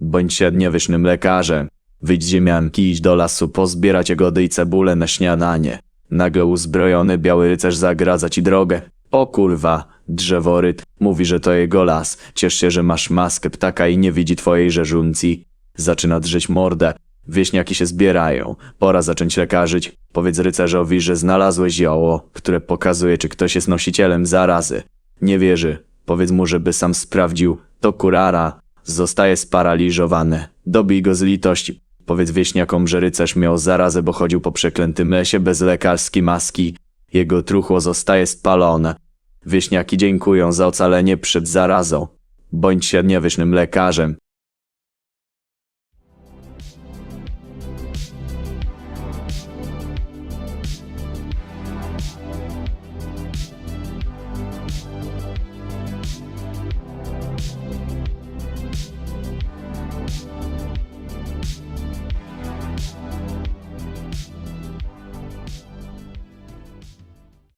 Bądź średniowiecznym lekarzem. Wyjdź z ziemianki, idź do lasu, pozbierać jagody i cebulę na śniadanie. Nagle uzbrojony biały rycerz zagradza ci drogę. O kurwa, drzeworyt mówi, że to jego las. Ciesz się, że masz maskę ptaka i nie widzi twojej żeżuncji. Zaczyna drzeć mordę. Wieśniaki się zbierają. Pora zacząć lekarzyć. Powiedz rycerzowi, że znalazłeś zioło, które pokazuje, czy ktoś jest nosicielem zarazy. Nie wierzy. Powiedz mu, żeby sam sprawdził. To kurara. Zostaje sparaliżowany. Dobij go z litości. Powiedz wieśniakom, że rycerz miał zarazę, bo chodził po przeklętym lesie bez lekarskiej maski. Jego truchło zostaje spalone. Wieśniaki dziękują za ocalenie przed zarazą. Bądź średniowiecznym lekarzem.